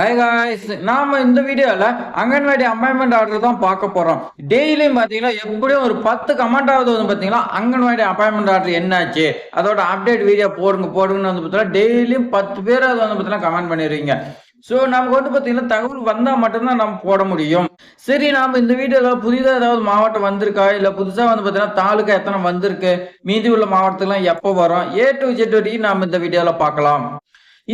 High guys நாம இந்த வீடியோல அங்கன்வாடி அப்பாயின்மெண்ட் ஆர்டர் தான் பார்க்க போறோம். டெய்லியும் பாத்தீங்கன்னா எப்படியும் ஒரு பத்து கமெண்ட் ஆகுது வந்து பாத்தீங்கன்னா அங்கன்வாடி அப்பாயின்மெண்ட் ஆர்டர் என்னாச்சு அதோட அப்டேட் வீடியோ போடுங்க போடுங்கன்னு வந்து பார்த்தீங்கன்னா டெய்லியும் பத்து பேர் அது வந்து பார்த்தீங்கன்னா கமெண்ட் பண்ணிடுறீங்க. ஸோ நமக்கு வந்து பார்த்தீங்கன்னா தகவல் வந்தால் மட்டும்தான் நம்ம போட முடியும். சரி நாம் இந்த வீடியோவில் புதிதாக ஏதாவது மாவட்டம் வந்திருக்கா? இல்லை புதுசாக வந்து பார்த்தீங்கன்னா தாலுக்கா எத்தனை வந்திருக்கு? மீதி உள்ள மாவட்டத்துக்குலாம் எப்போ வரும்? ஏ டு ஜெட் வரைக்கும் நாம் இந்த வீடியோவில் பார்க்கலாம்.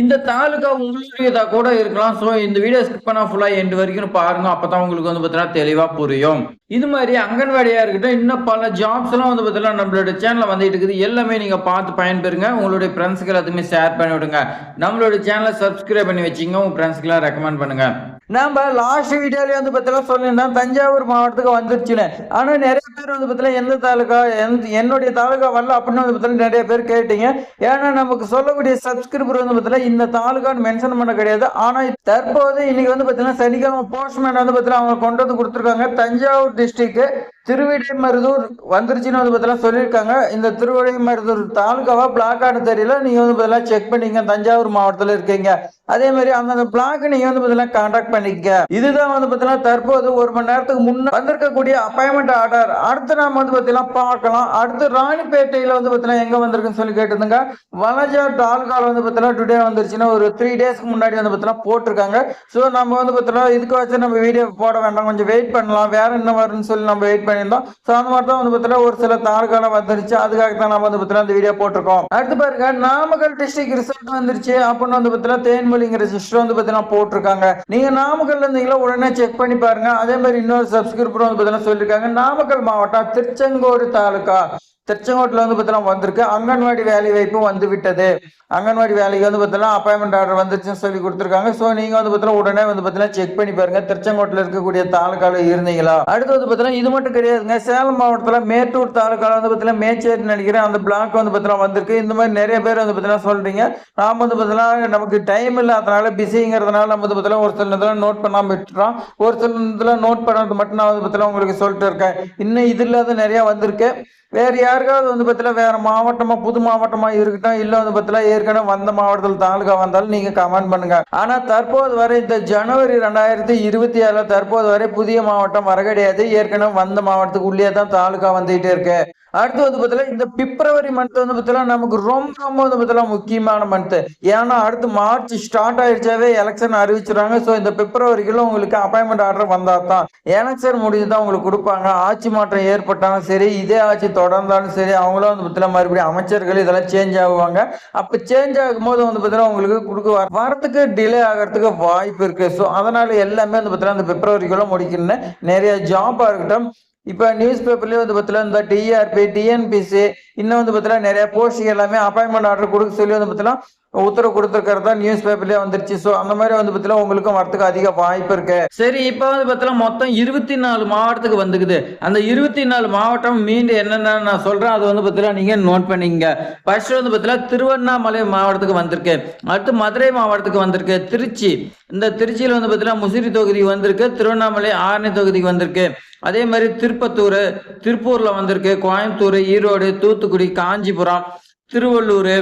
இந்த தாலுக்கா உங்களுடையதா கூட இருக்கலாம். ஸோ இந்த வீடியோ ஸ்கிப் பண்ணா ஃபுல்லா எண்டு வரைக்கும் பாருங்க. அப்பதான் உங்களுக்கு வந்து பார்த்தீங்கன்னா தெளிவா புரியும். இது மாதிரி அங்கன்வாடியா இருக்கட்டும் இன்னும் பல ஜாப்ஸ் எல்லாம் வந்து பார்த்தீங்கன்னா நம்மளோட சேனல்ல வந்துட்டு இருக்குது. எல்லாமே நீங்க பார்த்து பயன்பெறுங்க. உங்களுடைய ஃப்ரெண்ட்ஸுக்கு எல்லாத்தையுமே ஷேர் பண்ணி விடுங்க. நம்மளோட சேனலை சப்ஸ்கிரைப் பண்ணி வச்சுங்க உங்க ஃப்ரெண்ட்ஸ்க்குலாம் ரெக்கமெண்ட் பண்ணுங்க. நம்ம லாஸ்ட் வீடியோலயே வந்து பார்த்தீங்கன்னா சொல்லியிருந்தோம் தஞ்சாவூர் மாவட்டத்துக்கு வந்துருச்சுன்னு. ஆனா நிறைய பேர் வந்து பார்த்தீங்கன்னா எந்த தாலுக்கா எந்த என்னுடைய தாலுக்கா வரல அப்படின்னு வந்து பார்த்தீங்கன்னா நிறைய பேர் கேட்டீங்க. ஏன்னா நமக்கு சொல்லக்கூடிய சப்ஸ்கிரிபர் வந்து பார்த்தீங்கன்னா இந்த தாலுகான்னு மென்ஷன் பண்ண கிடையாது. ஆனா தற்போது இன்னைக்கு வந்து பார்த்தீங்கன்னா சனிக்கிழமை போஸ்ட்மேன் வந்து பார்த்தீங்கன்னா அவங்க கொண்டு வந்து கொடுத்துருக்காங்க. தஞ்சாவூர் டிஸ்ட்ரிக்ட் திருவிடைமருதூர் வந்துருச்சுன்னு வந்து பார்த்தீங்கன்னா சொல்லியிருக்காங்க. இந்த திருவிடைமருதூர் தாலுகாவா பிளாக்கான்னு தெரியல நீங்க வந்து பார்த்தீங்கன்னா செக் பண்ணிங்க தஞ்சாவூர் மாவட்டத்தில் இருக்கீங்க. அதே மாதிரி அந்தந்த பிளாக் நீங்க வந்து பார்த்தீங்கன்னா கான்டாக்ட் பண்ணிக்க இதுதான் வந்து பார்த்தீங்கன்னா தற்போது ஒரு மணி நேரத்துக்கு முன்ன வந்திருக்கக்கூடிய அப்பாயின்மெண்ட் ஆர்டர் அடுத்து நாம வந்து பார்த்தீங்கன்னா பார்க்கலாம். அடுத்து ராணிப்பேட்டையில வந்து பார்த்தீங்கன்னா எங்க வந்திருக்குன்னு சொல்லி கேட்டிருந்தாங்க. வனஜா டால்கால் வந்து பார்த்தீங்கன்னா டுடே வந்துருச்சுன்னா ஒரு த்ரீ டேஸ்க்கு முன்னாடி வந்து பார்த்தீங்கன்னா போட்டிருக்காங்க. ஸோ நம்ம வந்து பார்த்தீங்கன்னா இதுக்கு வச்சு நம்ம வீடியோ போட வேண்டாம். கொஞ்சம் வெயிட் பண்ணலாம். வேற என்ன வரும்னு சொல்லி நம்ம வெயிட் பண்ணி பண்ணியிருந்தோம். ஸோ அந்த மாதிரி தான் வந்து பார்த்தீங்கன்னா ஒரு சில தாலுகால வந்துருச்சு. அதுக்காக தான் நம்ம வந்து பார்த்தீங்கன்னா இந்த வீடியோ போட்டிருக்கோம். அடுத்து பாருங்க நாமக்கல் டிஸ்ட்ரிக்ட் ரிசல்ட் வந்துருச்சு. அப்படின்னு வந்து பார்த்தீங்கன்னா தேன்மொழிங்கிற சிஸ்டர் வந்து பார்த்தீங்கன்னா போட்டிருக்காங்க. நீங்க நாமக்கல்ல இருந்தீங்களா உடனே செக் பண்ணி பாருங்க. அதே மாதிரி இன்னொரு சப்ஸ்கிரிப்டர் வந்து பார்த்தீங்கன்னா சொல்லியிருக்காங்க. நாமக்கல் மாவட்டம் திருச்செங்கோடு தாலுகா. திருச்செங்கோட்டில் வந்து பார்த்தீங்கன்னா வந்திருக்கு அங்கன்வாடி வேலை வாய்ப்பு வந்து விட்டது அங்கன்வாடி வேலைக்கு வந்து பார்த்தீங்கன்னா அப்பாயின்மெண்ட் ஆர்டர் வந்துருச்சுன்னு சொல்லி கொடுத்துருக்காங்க ஸோ நீங்கள் வந்து பார்த்தீங்கன்னா உடனே வந்து பார்த்தீங்கன்னா செக் பண்ணி பாருங்க திருச்செங்கோட்டில் இருக்கக்கூடிய தாலுக்காவில் இருந்தீங்களா அடுத்து வந்து பார்த்தீங்கன்னா இது மட்டும் கிடையாதுங்க சேலம் மாவட்டத்தில் மேட்டூர் தாலுக்காவில் வந்து பார்த்தீங்கன்னா மேச்சேரி நினைக்கிறேன் அந்த பிளாக் வந்து பார்த்தீங்கன்னா வந்திருக்கு இந்த மாதிரி நிறைய பேர் வந்து பார்த்தீங்கன்னா சொல்கிறீங்க நாம் வந்து பார்த்தீங்கன்னா நமக்கு டைம் இல்லாதனால பிஸிங்கிறதுனால நம்ம வந்து பார்த்தீங்கன்னா ஒரு சில இதில் நோட் பண்ணாமல் விட்டுறோம் ஒரு சில இதில் நோட் பண்ணுறது மட்டும் நான் வந்து பார்த்தீங்கன்னா உங்களுக்கு சொல்லிட்டு இருக்கேன் இன்னும் இது இல்லாத நிறையா வந்திருக்கு வேற யாருக்காவது வந்து பார்த்தீங்கன்னா வேற மாவட்டமா புது மாவட்டமா இருக்கட்டும் இல்ல வந்து பார்த்தீங்கன்னா ஏற்கனவே வந்த மாவட்டத்தில் தாலுகா வந்தாலும் நீங்க கமெண்ட் பண்ணுங்க. ஆனா தற்போது வரை இந்த ஜனவரி ரெண்டாயிரத்தி இருபத்தி ஆறுல தற்போது வரை புதிய மாவட்டம் வர கிடையாது. ஏற்கனவே வந்த மாவட்டத்துக்கு உள்ளே தான் தாலுகா வந்துகிட்டே இருக்கு. அடுத்து வந்து பார்த்தீங்கன்னா இந்த பிப்ரவரி மந்த் வந்து பார்த்தீங்கன்னா நமக்கு ரொம்ப ரொம்ப வந்து பார்த்தீங்கன்னா முக்கியமான மந்த் ஏன்னா அடுத்து மார்ச் ஸ்டார்ட் ஆயிடுச்சாவே எலெக்ஷன் அறிவிச்சிடறாங்க. ஸோ இந்த பிப்ரவரிக்குள்ள உங்களுக்கு அப்பாயின்மெண்ட் ஆர்டர் வந்தால் தான் எலெக்ஷன் முடிஞ்சு தான் உங்களுக்கு கொடுப்பாங்க. ஆட்சி மாற்றம் ஏற்பட்டாலும் சரி இதே ஆட்சி தொடர்ந்தாலும் சரி அவங்களும் வந்து பார்த்தீங்கன்னா மறுபடியும் அமைச்சர்கள் இதெல்லாம் சேஞ்ச் ஆகுவாங்க. அப்போ சேஞ்ச் ஆகும்போது வந்து பார்த்தீங்கன்னா உங்களுக்கு கொடுக்க வரத்துக்கு டிலே ஆகிறதுக்கு வாய்ப்பு இருக்கு. ஸோ அதனால எல்லாமே வந்து பார்த்தீங்கன்னா அந்த பிப்ரவரிக்குள்ள முடிக்கணும்னு நிறைய ஜாப்பாக இருக்கட்டும். இப்போ நியூஸ் பேப்பர்லேயே வந்து பார்த்தீங்கன்னா இந்த டிஆர்பி டிஎன்பிசி இன்னும் வந்து பார்த்தீங்கன்னா நிறைய போஸ்டிங் எல்லாமே அப்பாயின்மெண்ட் ஆர்டர் கொடுக்க சொல்லி வந்து பார்த்தீங்கன்னா உத்தரவு கொடுத்துருக்கிறது தான் நியூஸ் பேப்பர்லேயே வந்துருச்சு. ஸோ அந்த மாதிரி வந்து பார்த்தீங்கன்னா உங்களுக்கும் வரத்துக்கு அதிக வாய்ப்பு இருக்கு. சரி இப்போ வந்து பார்த்தீங்கன்னா மொத்தம் இருபத்தி நாலு மாவட்டத்துக்கு வந்துக்குது. அந்த இருபத்தி நாலு மாவட்டம் மீண்டும் என்னென்ன நான் சொல்றேன். அது வந்து பார்த்தீங்கன்னா நீங்க நோட் பண்ணிங்க ஃபர்ஸ்ட் வந்து பார்த்தீங்கன்னா திருவண்ணாமலை மாவட்டத்துக்கு வந்திருக்கு. அடுத்து மதுரை மாவட்டத்துக்கு வந்திருக்கு. திருச்சி. இந்த திருச்சியில் வந்து பார்த்தீங்கன்னா முசிறி தொகுதி வந்திருக்கு. திருவண்ணாமலை ஆரணி தொகுதிக்கு வந்திருக்கு. அதே மாதிரி திருப்பத்தூர் திருப்பூர்ல வந்திருக்கு. கோயம்புத்தூர் ஈரோடு தூத்துக்குடி காஞ்சிபுரம் திருவள்ளூர்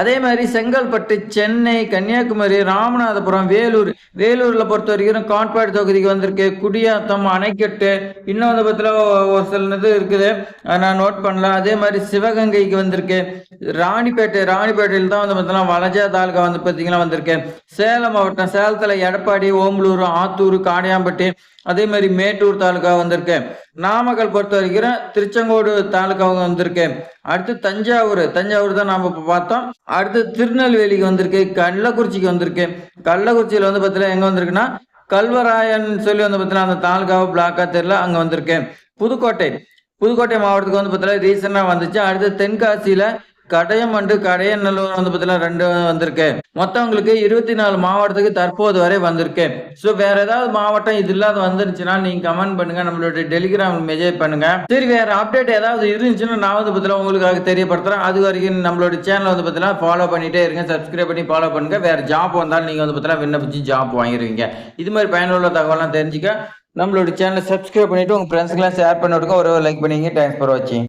அதே மாதிரி செங்கல்பட்டு சென்னை கன்னியாகுமரி ராமநாதபுரம் வேலூர். வேலூர்ல பொறுத்த வரைக்கும் காட்பாடி தொகுதிக்கு வந்திருக்கு. குடியாத்தம் அணைக்கட்டு. இன்னும் வந்து பார்த்தீங்கன்னா ஒரு சில இது இருக்குது நான் நோட் பண்ணலாம் அதே மாதிரி சிவகங்கைக்கு வந்திருக்கு. ராணிப்பேட்டை ராணிப்பேட்டையில் தான் வந்து பார்த்தீங்கன்னா வலஜா தாலுகா வந்து பார்த்தீங்கன்னா வந்திருக்கு. சேலம் மாவட்டம் சேலத்தில் எடப்பாடி ஓம்பலூர் ஆத்தூர் காடையாம்பட்டி அதே மாதிரி மேட்டூர் தாலுகா வந்திருக்கு. நாமக்கல் பொறுத்த வரைக்கும் திருச்செங்கோடு தாலுக்காவுக்கு வந்திருக்கு. அடுத்து தஞ்சாவூர் தஞ்சாவூர் தான் நாம இப்போ பார்த்தோம். அடுத்து திருநெல்வேலிக்கு வந்திருக்கு கள்ளக்குறிச்சிக்கு வந்திருக்கு. கள்ளக்குறிச்சியில் வந்து பார்த்தீங்கன்னா எங்கே வந்திருக்குன்னா கல்வராயன் சொல்லி வந்து பார்த்தீங்கன்னா அந்த தாலுக்காவை பிளாக்காக தெரியல அங்கே வந்திருக்கு. புதுக்கோட்டை புதுக்கோட்டை மாவட்டத்துக்கு வந்து பார்த்தீங்கன்னா ரீசெண்டாக வந்துச்சு. அடுத்து தென்காசியில் கடையமண்டு கடையநல்லூர் வந்து பார்த்தீங்கன்னா ரெண்டு வந்திருக்கு மொத்தம் உங்களுக்கு இருபத்தி நாலு மாவட்டத்துக்கு தற்போது வரை வந்திருக்கு ஸோ வேற ஏதாவது மாவட்டம் இது இல்லாத வந்துருச்சுன்னா நீங்க கமெண்ட் பண்ணுங்க. நம்மளுடைய டெலிகிராம் மெசேஜ் பண்ணுங்க. சரி வேற அப்டேட் ஏதாவது இருந்துச்சுன்னா நான் வந்து பார்த்தீங்கன்னா உங்களுக்காக தெரியப்படுத்துறேன். அது வரைக்கும் நம்மளோட சேனல் வந்து பார்த்தீங்கன்னா ஃபாலோ பண்ணிட்டே இருங்க. சப்ஸ்கிரைப் பண்ணி ஃபாலோ பண்ணுங்க. வேற ஜாப் வந்தாலும் நீங்க வந்து பார்த்தீங்கன்னா விண்ணப்பிச்சு ஜாப் வாங்கிடுவீங்க இது மாதிரி பயனுள்ள தகவலாம் தெரிஞ்சுக்க. நம்மளோட சேனலை சப்ஸ்கிரைப் பண்ணிட்டு உங்க ஃப்ரெண்ட்ஸ்க்கெல்லாம் ஷேர் பண்ணி விடுங்க. ஒரு லைக் பண்ணிங்க. தேங்க்ஸ் ஃபார் வாட்சிங்